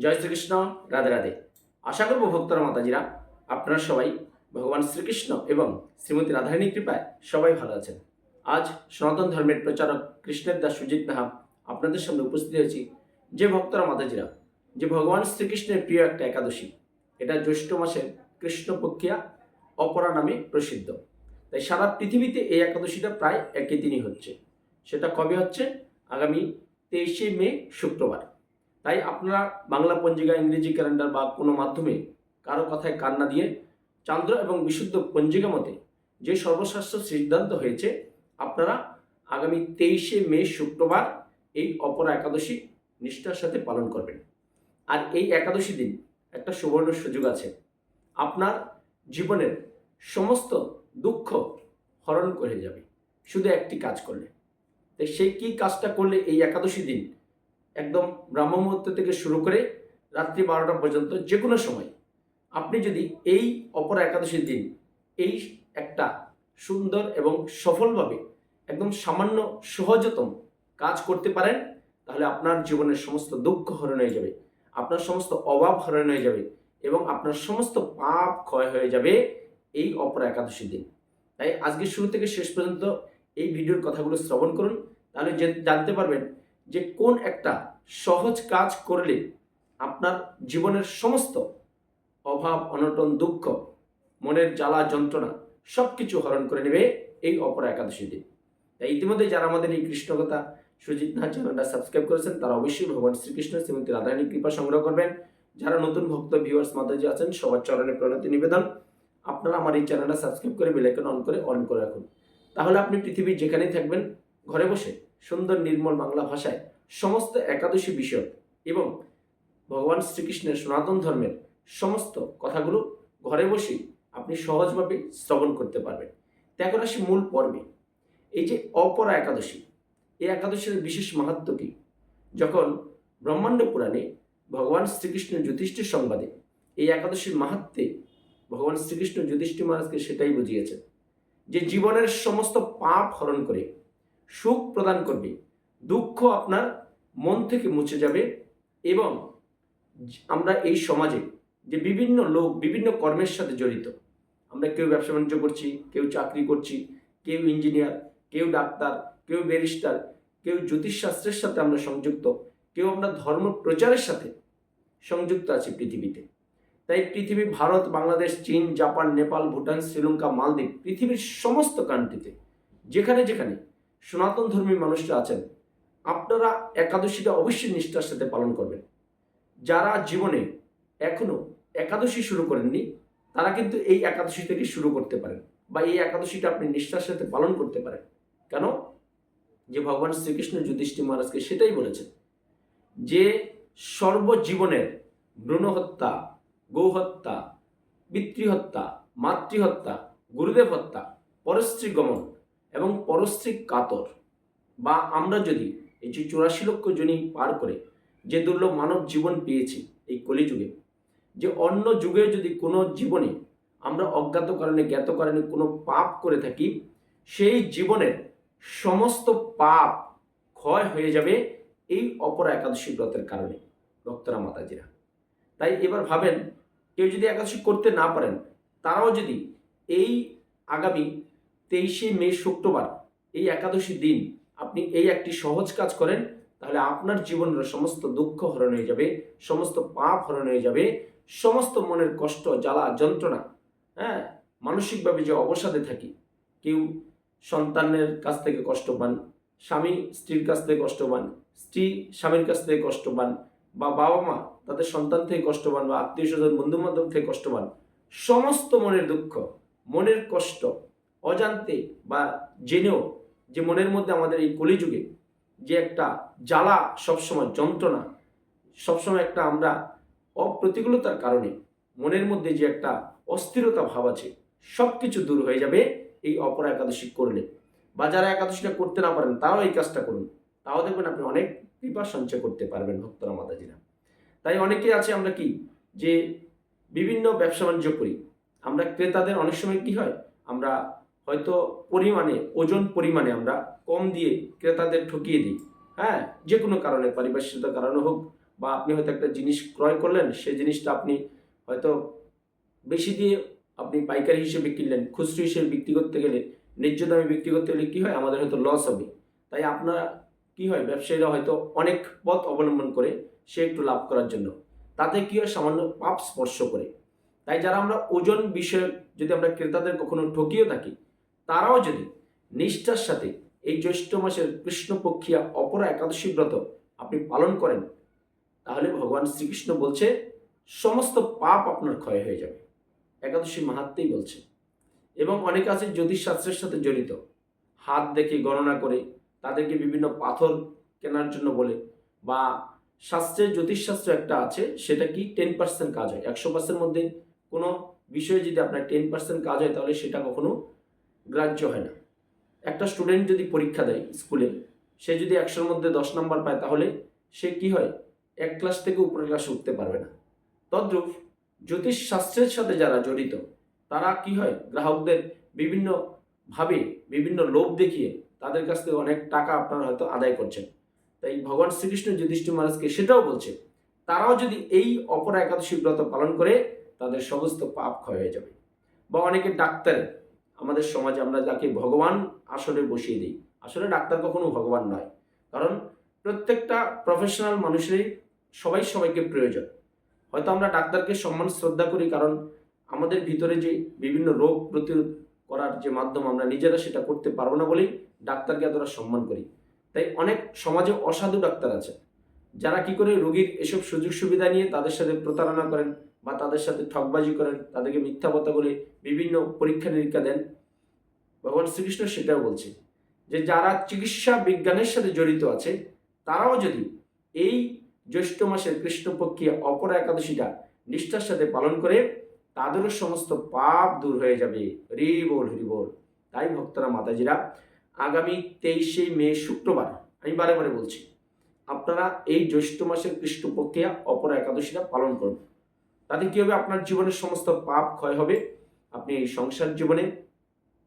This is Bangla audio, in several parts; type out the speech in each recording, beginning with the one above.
জয় শ্রীকৃষ্ণ, রাধে রাধে। আশা করব ভক্তরা, মাতাজিরা, আপনারা সবাই ভগবান শ্রীকৃষ্ণ এবং শ্রীমতী রাধারানীর কৃপায় সবাই ভালো আছেন। আজ সনাতন ধর্মের প্রচারক কৃষ্ণের দাস সুজিত নাহা আপনাদের সামনে উপস্থিত হয়েছি। যে ভক্তরা, মাতাজিরা, যে ভগবান শ্রীকৃষ্ণের প্রিয় একটা একাদশী, এটা জ্যৈষ্ঠ মাসের কৃষ্ণপক্ষিয়া অপরা নামে প্রসিদ্ধ। তাই সারা পৃথিবীতে এই একাদশীটা প্রায় একই দিনই হচ্ছে। সেটা কবে হচ্ছে? আগামী তেইশে মে, শুক্রবার। তাই আপনারা বাংলা পঞ্জিকা ইংরেজি ক্যালেন্ডার বা কোনো মাধ্যমে কারও কথায় কান্না দিয়ে চান্দ্র এবং বিশুদ্ধ পঞ্জিকা মতে যে সর্বশ্রেষ্ঠ সিদ্ধান্ত হয়েছে, আপনারা আগামী তেইশে মে, শুক্রবার এই অপরা একাদশী নিষ্ঠার সাথে পালন করবেন। আর এই একাদশী দিন একটা সুবর্ণ সুযোগ আছে। আপনার জীবনের সমস্ত দুঃখ হরণ করে যাবে। শুধু একটি কাজ করলে। তো সেই কী কাজটা করলে এই একাদশী দিন একদম ব্রাহ্ম মুহূর্ত থেকে শুরু করে রাত্রি বারোটা পর্যন্ত যে কোনো সময় আপনি যদি এই অপরা একাদশীর দিন এই একটা সুন্দর এবং সফলভাবে একদম সামান্য সহজতম কাজ করতে পারেন, তাহলে আপনার জীবনের সমস্ত দুঃখ হরণ হয়ে যাবে, আপনার সমস্ত অভাব হরণ হয়ে যাবে এবং আপনার সমস্ত পাপ ক্ষয় হয়ে যাবে এই অপরা একাদশীর দিন। তাই আজকে শুরু থেকে শেষ পর্যন্ত এই ভিডিওর কথাগুলো শ্রবণ করুন, তাহলে জানতে পারবেন যে কোন একটা সহজ কাজ করলে আপনার জীবনের সমস্ত অভাব, অনটন, দুঃখ, মনের জ্বালা, যন্ত্রণা সব কিছু হরণ করে নেবে এই অপরা একাদশী দিন। তাই ইতিমধ্যে যারা আমাদের এই কৃষ্ণকথা সুজিত নাথ চ্যানেলটা সাবস্ক্রাইব করেছেন, তারা অবশ্যই ভগবান শ্রীকৃষ্ণ, শ্রীমতী রাধারানী কৃপা সংগ্রহ করবেন। যারা নতুন ভক্ত ভিউয়ার্স মাতাজি আছেন, সবার চরণে প্রণতি নিবেদন। আপনারা আমার এই চ্যানেলটা সাবস্ক্রাইব করে বেলাইকন অন করে অন করে রাখুন। তাহলে আপনি পৃথিবীর যেখানেই থাকবেন, ঘরে বসে সুন্দর নির্মল বাংলা ভাষায় সমস্ত একাদশী বিষয় এবং ভগবান শ্রীকৃষ্ণের সনাতন ধর্মের সমস্ত কথাগুলো ঘরে বসে আপনি সহজভাবে শ্রবণ করতে পারবেন। তো এখন আসি মূল পর্বে এই যে অপরা একাদশী, এই একাদশীর বিশেষ মাহাত্ম কি? যখন ব্রহ্মাণ্ড পুরাণে ভগবান শ্রীকৃষ্ণ যুধিষ্ঠির সংবাদে এই একাদশীর মাহাত্মে ভগবান শ্রীকৃষ্ণ যুধিষ্ঠির মহারাজকে সেটাই বুঝিয়েছেন যে জীবনের সমস্ত পাপ হরণ করে সুখ প্রদান করবে। দুঃখ আপনার মন থেকে মুছে যাবে এবং আমরা এই সমাজে যে বিভিন্ন লোক, বিভিন্ন কর্মের সাথে জড়িত, আমরা কেউ ব্যবসা বাণিজ্য করছি, কেউ চাকরি করছি, কেউ ইঞ্জিনিয়ার, কেউ ডাক্তার, কেউ ব্যারিস্টার, কেউ জ্যোতিষশাস্ত্রের সাথে আমরা সংযুক্ত, কেউ আমরা ধর্ম প্রচারের সাথে সংযুক্ত আছি পৃথিবীতে। তাই পৃথিবী, ভারত, বাংলাদেশ, চীন, জাপান, নেপাল, ভুটান, শ্রীলঙ্কা, মালদ্বীপ, পৃথিবীর সমস্ত কান্ট্রিতে যেখানে যেখানে সনাতন ধর্মী মানুষরা আছেন, আপনারা একাদশীটা অবশ্যই নিষ্ঠার সাথে পালন করবেন। যারা জীবনে এখনও একাদশী শুরু করেননি, তারা কিন্তু এই একাদশী থেকে শুরু করতে পারেন বা এই একাদশীটা আপনি নিষ্ঠার সাথে পালন করতে পারেন। কেন? যে ভগবান শ্রীকৃষ্ণ যুধিষ্ঠির মহারাজকে সেটাই বলেছেন যে সর্বজীবনের ভ্রূণ হত্যা গৌহত্যা, পিতৃহত্যা, মাতৃহত্যা গুরুদেব হত্যা পরস্ত্রী গমন এবং কাতর বা আমরা যদি এই যে চুরাশি লক্ষ জনি পার করে যে দুর্লভ মানব জীবন পেয়েছি এই কলিযুগে, যে অন্য যুগে যদি কোনো জীবনে আমরা অজ্ঞাত কারণে জ্ঞাত কারণে কোনো পাপ করে থাকি, সেই জীবনের সমস্ত পাপ ক্ষয় হয়ে যাবে এই অপরা একাদশী ব্রতের কারণে, ভক্তরা মাতাজিরা। তাই এবার ভাবেন, কেউ যদি একাদশী করতে না পারেন, তারাও যদি এই আগামী তেইশে মে শুক্রবার এই একাদশী দিন আপনি এই একটি সহজ কাজ করেন, তাহলে আপনার জীবনের সমস্ত দুঃখ হরণ হয়ে যাবে, সমস্ত পাপ হরণ হয়ে যাবে, সমস্ত মনের কষ্ট, জ্বালা, যন্ত্রণা হ্যাঁ মানসিকভাবে যে অবসাদে থাকি। কেউ সন্তানের কাছ থেকে কষ্ট পান, স্বামী স্ত্রীর কাছ থেকে কষ্ট পান, স্ত্রী স্বামীর কাছ থেকে কষ্ট পান, বা বাবা মা তাদের সন্তান থেকে কষ্ট পান, বা আত্মীয় স্বজন বন্ধু বান্ধব থেকে কষ্ট পান, সমস্ত মনের দুঃখ, মনের কষ্ট অজান্তে বা জেনেও যে মনের মধ্যে আমাদের এই কলিযুগে যে একটা জ্বালা সবসময়, যন্ত্রণা সবসময় একটা আমরা অপ্রতিকূলতার কারণে মনের মধ্যে যে একটা অস্থিরতা ভাব আছে সব কিছু দূর হয়ে যাবে এই অপরা একাদশী করলে। বা যারা একাদশীটা করতে না পারেন, তারাও এই কাজটা করুন। তাও দেখবেন আপনি অনেক কৃপা সঞ্চয় করতে পারবেন ভক্তরা, মাতাজিরা। তাই অনেকে আছে আমরা কি, যে বিভিন্ন ব্যবসা বাণিজ্য করি। আমরা ক্রেতাদের অনেক সময় কি হয়, আমরা হয়তো পরিমাণে, ওজন পরিমাণে আমরা কম দিয়ে ক্রেতাদের ঠকিয়ে দিই। হ্যাঁ যে কোনো কারণে পারিপার্শ্বিক কারণে হোক বা আপনি হয়তো একটা জিনিস ক্রয় করলেন, সেই জিনিসটা আপনি হয়তো বেশি দিয়ে আপনি পাইকারি হিসেবে কিনলেন, খুচরো হিসেবে বিক্রি করতে গেলে, ন্যায্য দামে বিক্রি করতে গেলে কী হয়? আমাদের হয়তো লস হবে। তাই আপনারা কী হয়? ব্যবসায়ীরা হয়তো অনেক পথ অবলম্বন করে সে একটু লাভ করার জন্য। তাতে কী হয়? সামান্য পাপ স্পর্শ করে। তাই যারা আমরা ওজন বিষয়ে যদি আমরা ক্রেতাদের কখনো ঠকিয়ে থাকি তারাও যদি নিষ্ঠার সাথে এই জ্যৈষ্ঠ মাসের কৃষ্ণপক্ষিয়া অপরা একাদশী ব্রত আপনি পালন করেন, তাহলে ভগবান শ্রীকৃষ্ণ বলছে, সমস্ত পাপ আপনার ক্ষয় হয়ে যাবে। একাদশী মাহাত্মেই বলছে। এবং অনেকে আছে জ্যোতিষশাস্ত্রের সাথে জড়িত। হাত দেখে গণনা করে তাদেরকে বিভিন্ন পাথর কেনার জন্য বলে, বা শাস্ত্রে জ্যোতিষশাস্ত্র একটা আছে, সেটা কি টেন পার্সেন্ট কাজ হয়। একশো পার্সেন্ট মধ্যে কোনো বিষয়ে যদি আপনার টেন পার্সেন্ট কাজ হয়, তাহলে সেটা কখনো গ্রাহ্য হয় না। একটা স্টুডেন্ট যদি পরীক্ষা দেয় স্কুলে সে যদি একশোর মধ্যে দশ নম্বর পায়, তাহলে সে কি হয়? এক ক্লাস থেকে উপরের ক্লাসে উঠতে পারবে না। তদ্রূপ জ্যোতিষ শাস্ত্রের সাথে যারা জড়িত, তারা কি হয়? গ্রাহকদের বিভিন্নভাবে বিভিন্ন লোভ দেখিয়ে তাদের কাছ থেকে অনেক টাকা আপনারা হয়তো আদায় করছেন। তাই ভগবান শ্রীকৃষ্ণ যুধিষ্ঠির মহারাজকে সেটাও বলছে, তারাও যদি এই অপরা একাদশী ব্রত পালন করে, তাদের সমস্ত পাপ ক্ষয় হয়ে যাবে। বা অনেকে ডাক্তার আমাদের সমাজে আমরা যাকে ভগবান আসলে বসিয়ে দিই। আসলে ডাক্তার কখনো ভগবান নয়। কারণ প্রত্যেকটা প্রফেশনাল মানুষেরই সবাই সবাইকে প্রয়োজন। হয়তো আমরা ডাক্তারকে সম্মান, শ্রদ্ধা করি কারণ আমাদের ভিতরে যে বিভিন্ন রোগ প্রতিরোধ করার যে মাধ্যম আমরা নিজেরা সেটা করতে পারব না বলেই ডাক্তারকে এতটা সম্মান করি। তাই অনেক সমাজে অসাধু ডাক্তার আছে। যারা কি করে রোগীর এসব সুযোগ সুবিধা নিয়ে তাদের সাথে প্রতারণা করেন বা তাদের সাথে ঠকবাজি করেন, তাদেরকে মিথ্যা কথা বলে বিভিন্ন পরীক্ষা নিরীক্ষা দেন। ভগবান শ্রীকৃষ্ণ সেটাও বলছে যে, যারা চিকিৎসা বিজ্ঞানের সাথে জড়িত আছে, তারাও যদি এই জ্যৈষ্ঠ মাসের কৃষ্ণপক্ষীয় অপরা একাদশীটা নিষ্ঠার সাথে পালন করে, তাদেরও সমস্ত পাপ দূর হয়ে যাবে। হরি বল হরি বল তাই ভক্তরা, মাতাজিরা, আগামী তেইশে মে, শুক্রবার আমি বারে বারে বলছি, আপনারা এই জ্যৈষ্ঠ মাসের কৃষ্ণপক্ষিয়া অপরা একাদশীটা পালন করুন। তাতে কী হবে? আপনার জীবনের সমস্ত পাপ ক্ষয় হবে। আপনি এই সংসার জীবনে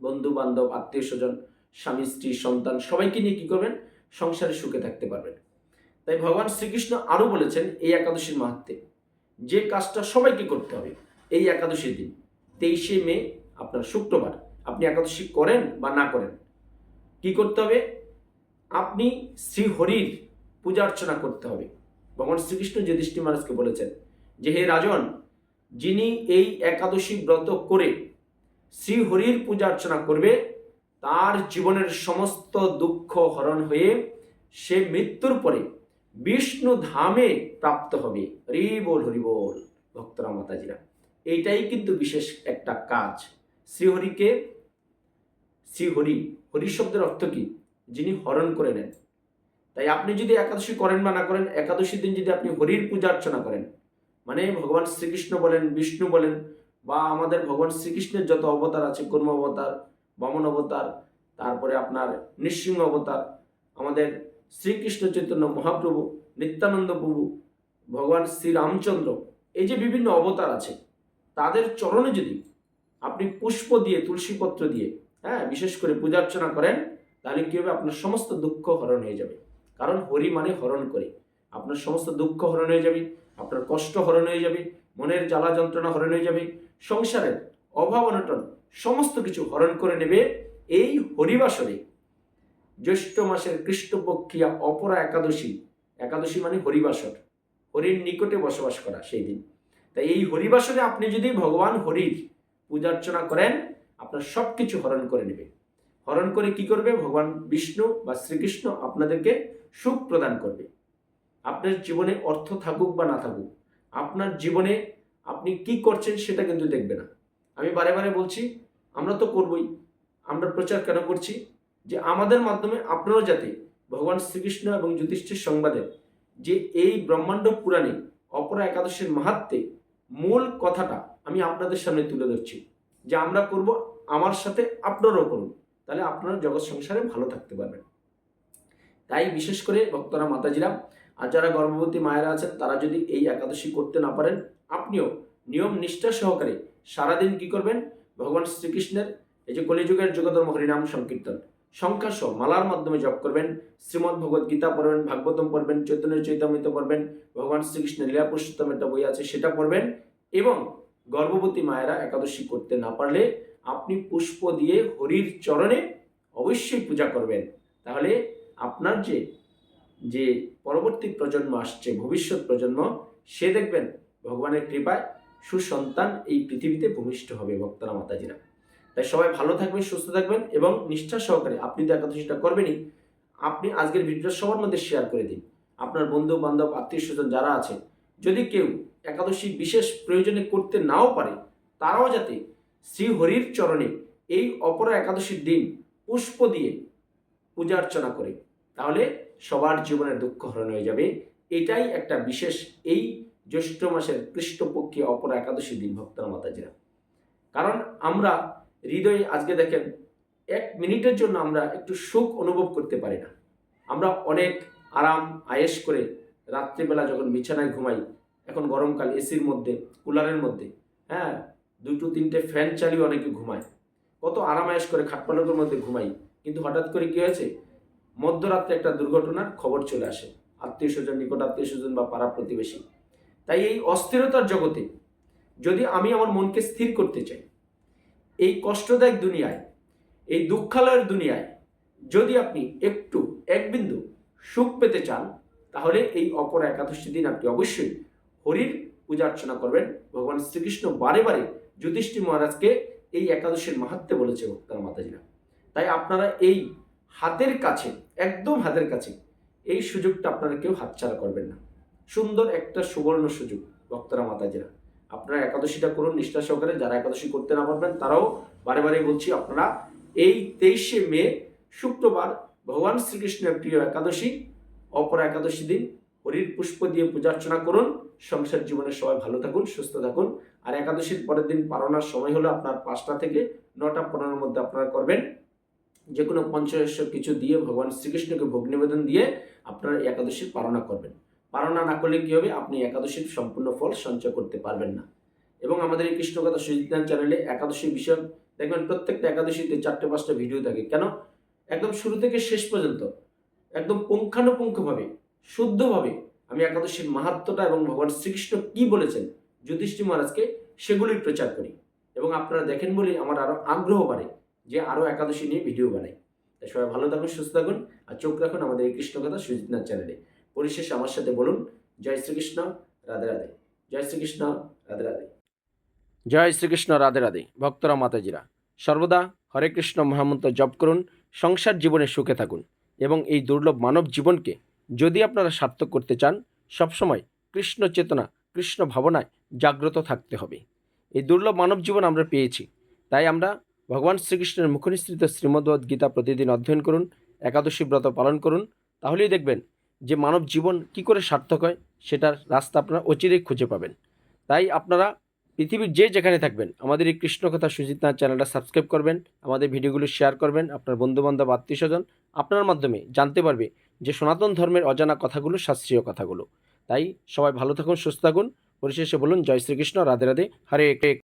বন্ধু বান্ধব আত্মীয় স্বজন স্বামী, স্ত্রী, সন্তান সবাইকে নিয়ে কি করবেন? সংসারে সুখে থাকতে পারবেন। তাই ভগবান শ্রীকৃষ্ণ আরও বলেছেন এই একাদশীর মাহাত্মে, যে কাজটা সবাইকে করতে হবে এই একাদশীর দিন। তেইশে মে, আপনার শুক্রবার। আপনি একাদশী করেন বা না করেন, কি করতে হবে? আপনি শ্রীহরির পূজা অর্চনা করতে হবে। ভগবান শ্রীকৃষ্ণ যুধিষ্ঠির মহারাজকে বলেছেন যে হে রাজন, যিনি এই একাদশী ব্রত করে শ্রীহরির পূজা অর্চনা করবে, তার জীবনের সমস্ত দুঃখ হরণ হয়ে সে মৃত্যুর পরে বিষ্ণু ধামে প্রাপ্ত হবে। হরি বল হরি বল ভক্তরা, মাতাজিরা। এইটাই কিন্তু বিশেষ একটা কাজ। শ্রীহরিকে, শ্রীহরি, হরি শব্দের অর্থ কি? যিনি হরণ করে নেন। তাই আপনি যদি একাদশী করেন বা না করেন, একাদশীর দিন যদি আপনি হরির পূজা অর্চনা করেন মানে ভগবান শ্রীকৃষ্ণ বলেন, বিষ্ণু বলেন, বা আমাদের ভগবান শ্রীকৃষ্ণের যত অবতার আছে, কর্ম অবতার, বামন অবতার, তারপরে আপনার নৃসিংহ অবতার, আমাদের শ্রীকৃষ্ণ চৈতন্য মহাপ্রভু, নিত্যানন্দ প্রভু, ভগবান শ্রীরামচন্দ্র, এই যে বিভিন্ন অবতার আছে, তাদের চরণে যদি আপনি পুষ্প দিয়ে, তুলসীপত্র দিয়ে হ্যাঁ বিশেষ করে পূজা অর্চনা করেন, তাহলে কী হবে? আপনার সমস্ত দুঃখ হরণ হয়ে যাবে। কারণ হরি মানে হরণ করে। আপনার সমস্ত দুঃখ হরণ হয়ে যাবে। আপনার কষ্ট হরণ হয়ে যাবে, মনের জ্বালা যন্ত্রণা হরণ হয়ে যাবে, সংসারের অভাব অনটন সমস্ত কিছু হরণ করে নেবে এই হরিবাসরে। জ্যৈষ্ঠ মাসের কৃষ্ণপক্ষিয়া অপরা একাদশী একাদশী মানে হরিবাসর, হরির নিকটে বসবাস করা সেই দিন। তাই এই হরিবাসরে আপনি যদি ভগবান হরির পূজা অর্চনা করেন, আপনার সব কিছু হরণ করে নেবে। হরণ করে কি করবে? ভগবান বিষ্ণু বা শ্রীকৃষ্ণ আপনাদেরকে সুখ প্রদান করবে। আপনার জীবনে অর্থ থাকুক বা না থাকুক, আপনার জীবনে আপনি কি করছেন সেটা কিন্তু দেখবে না। আমি বারে বারে বলছি, আমরা তো করবই, আমরা প্রচার কেন করছি? যে আমাদের মাধ্যমে আপনারাও যাতে ভগবান শ্রীকৃষ্ণ এবং যুধিষ্ঠির সংবাদের যে এই ব্রহ্মাণ্ড পুরাণে অপরা একাদশের মাহাত্মে মূল কথাটা আমি আপনাদের সামনে তুলে ধরছি, যে আমরা করব, আমার সাথে আপনারাও করুন, তাহলে আপনারা জগৎ সংসারে ভালো থাকতে পারবেন। তাই বিশেষ করে ভক্তরা, মাতাজিরা আর যারা গর্ভবতী মায়েরা আছেন, তারা যদি এই একাদশী করতে না পারেন, আপনিও নিয়ম নিষ্ঠা সহকারে সারাদিন কি করবেন? ভগবান শ্রীকৃষ্ণের এই যে কলিযুগের যুগধর্ম হরিনাম সংকীর্তন সংখ্যা সহ মালার মাধ্যমে জপ করবেন, শ্রীমদ্ ভগবত গীতা পড়বেন, ভাগবতম পড়বেন চৈতন্য চৈতামৃত পড়বেন, ভগবান শ্রীকৃষ্ণের লীলা পুরুষোত্তম একটা বই আছে, সেটা পড়বেন এবং গর্ভবতী মায়েরা একাদশী করতে না পারলে আপনি পুষ্প দিয়ে হরির চরণে অবশ্যই পূজা করবেন। তাহলে আপনার যে যে পরবর্তী প্রজন্ম আসছে, ভবিষ্যৎ প্রজন্ম, সে দেখবেন ভগবানের কৃপায় সুসন্তান এই পৃথিবীতে ভূমিষ্ঠ হবে ভক্তরা মাতাজিরা। তাই সবাই ভালো থাকবেন, সুস্থ থাকবেন এবং নিষ্ঠা সহকারে আপনি তো একাদশীটা করবেনই, আপনি আজকের ভিডিওটা সবার মধ্যে শেয়ার করে দিন। আপনার বন্ধু বান্ধব আত্মীয় স্বজন যারা আছে, যদি কেউ একাদশী বিশেষ প্রয়োজনে করতে নাও পারে, তারাও যাতে শ্রী হরির চরণে এই অপরা একাদশীর দিন পুষ্প দিয়ে পূজা অর্চনা করে। তাহলে সবার জীবনের দুঃখ হরণ হয়ে যাবে। এটাই একটা বিশেষ এই জ্যৈষ্ঠ মাসের কৃষ্ণপক্ষে অপর একাদশী দিন ভক্তরা মাতাজিরা। কারণ আমরা হৃদয়ে আজকে দেখেন, এক মিনিটের জন্য আমরা একটু সুখ অনুভব করতে পারি না। আমরা অনেক আরাম আয়েস করে রাত্রিবেলা যখন বিছানায় ঘুমাই, এখন গরমকাল, এসির মধ্যে, কুলারের মধ্যে হ্যাঁ দুটো, তিনটে ফ্যান চালিয়ে অনেকে ঘুমায়। কত আরাম আয়েস করে খাটপালকের মধ্যে ঘুমাই। কিন্তু হঠাৎ করে কী হয়েছে? মধ্যরাত্রে একটা দুর্ঘটনার খবর চলে আসে। আত্মীয় স্বজন, নিকট আত্মীয় স্বজন বা পাড়া প্রতিবেশী। তাই এই অস্থিরতার জগতে যদি আমি আমার মনকে স্থির করতে চাই, এই কষ্টদায়ক দুনিয়ায়, এই দুঃখালয়ের দুনিয়ায় যদি আপনি একটু, এক বিন্দু সুখ পেতে চান, তাহলে এই অপর একাদশী দিন আপনি অবশ্যই হরির পূজা অর্চনা করবেন। ভগবান শ্রীকৃষ্ণ বারে বারে যুধিষ্ঠির মহারাজকে এই একাদশীর মাহাত্মে বলেছে ভক্তার মাতাজিরা। তাই আপনারা এই হাতের কাছে, একদম হাতের কাছে এই সুযোগটা আপনারা কেউ হাতছাড়া করবেন না। সুন্দর একটা সুবর্ণ সুযোগ, ভক্তরা, মাতাজিরা। আপনারা একাদশীটা করুন, নিষ্ঠা সহকারে যারা একাদশী করতে না পারবেন, তারাও বারে বারে বলছি, আপনারা এই তেইশে মে, শুক্রবার ভগবান শ্রীকৃষ্ণের প্রিয় একাদশী, অপর একাদশী দিন হরির পুষ্প দিয়ে পূজা অর্চনা করুন। সংসার জীবনে সবাই ভালো থাকুন, সুস্থ থাকুন। আর একাদশীর পরের দিন পালনার সময় হলো আপনার পাঁচটা থেকে নটা, পনেরোর মধ্যে আপনারা করবেন। যে কোনো পঞ্চশস্য কিছু দিয়ে ভগবান শ্রীকৃষ্ণকে ভোগ নিবেদন দিয়ে আপনারা একাদশীর পালনা করবেন। পালনা না করলে কি হবে? আপনি একাদশীর সম্পূর্ণ ফল সঞ্চয় করতে পারবেন না। এবং আমাদের এই কৃষ্ণকথা সুজিতান চ্যানেলে একাদশী বিষয়ক দেখবেন, প্রত্যেকটা একাদশীতে চারটে পাঁচটা ভিডিও থাকে। কেন? একদম শুরু থেকে শেষ পর্যন্ত, একদম পুঙ্খানুপুঙ্খভাবে, শুদ্ধভাবে আমি একাদশীর মাহাত্মটা এবং ভগবান শ্রীকৃষ্ণ কি বলেছেন, যুধিষ্ঠির মহারাজকে সেগুলোই প্রচার করি। এবং আপনারা দেখেন বলেই আমার আরও আগ্রহ বাড়ে। যে আরও একাদশী নিয়ে ভিডিও বানাই। তাই সবাই ভালো থাকুন, সুস্থ থাকুন, আর চোখ রাখুন আমাদের এই কৃষ্ণকথা সুজিতনাথ চ্যানেলে। পরিশেষে আমার সাথে বলুন, জয় শ্রীকৃষ্ণ, রাধে রাধে। জয় শ্রীকৃষ্ণ, রাধে রাধে। জয় শ্রীকৃষ্ণ, রাধে রাধে। ভক্তরা, মাতাজিরা, সর্বদা হরে কৃষ্ণ মহামন্ত্র জপ করুন, সংসার জীবনে সুখে থাকুন এবং এই দুর্লভ মানব জীবনকে যদি আপনারা সার্থক করতে চান, সবসময় কৃষ্ণ চেতনা, কৃষ্ণ ভাবনায় জাগ্রত থাকতে হবে। এই দুর্লভ মানব জীবন আমরা পেয়েছি, তাই আমরা ভগবান শ্রীকৃষ্ণের মুখনিসৃত শ্রীমদ্ভগবদ গীতা প্রতিদিন অধ্যয়ন করুন, একাদশী ব্রত পালন করুন, তাহলেই দেখবেন যে মানব জীবন কি করে সার্থক হয় সেটার রাস্তা আপনারা অচিরেই খুঁজে পাবেন। তাই আপনারা পৃথিবীর যে যেখানে থাকবেন, আমাদের এই কৃষ্ণকথা সুজিত নাথ চ্যানেলটা সাবস্ক্রাইব করবেন, আমাদের ভিডিওগুলো শেয়ার করবেন, আপনার বন্ধুবান্ধব আত্মীয় স্বজন আপনার মাধ্যমে জানতে পারবে যে সনাতন ধর্মের অজানা কথাগুলো, শাস্ত্রীয় কথাগুলো। তাই সবাই ভালো থাকুন, সুস্থ থাকুন। পরিশেষে বলুন, জয় শ্রীকৃষ্ণ, রাধে রাধে, হরে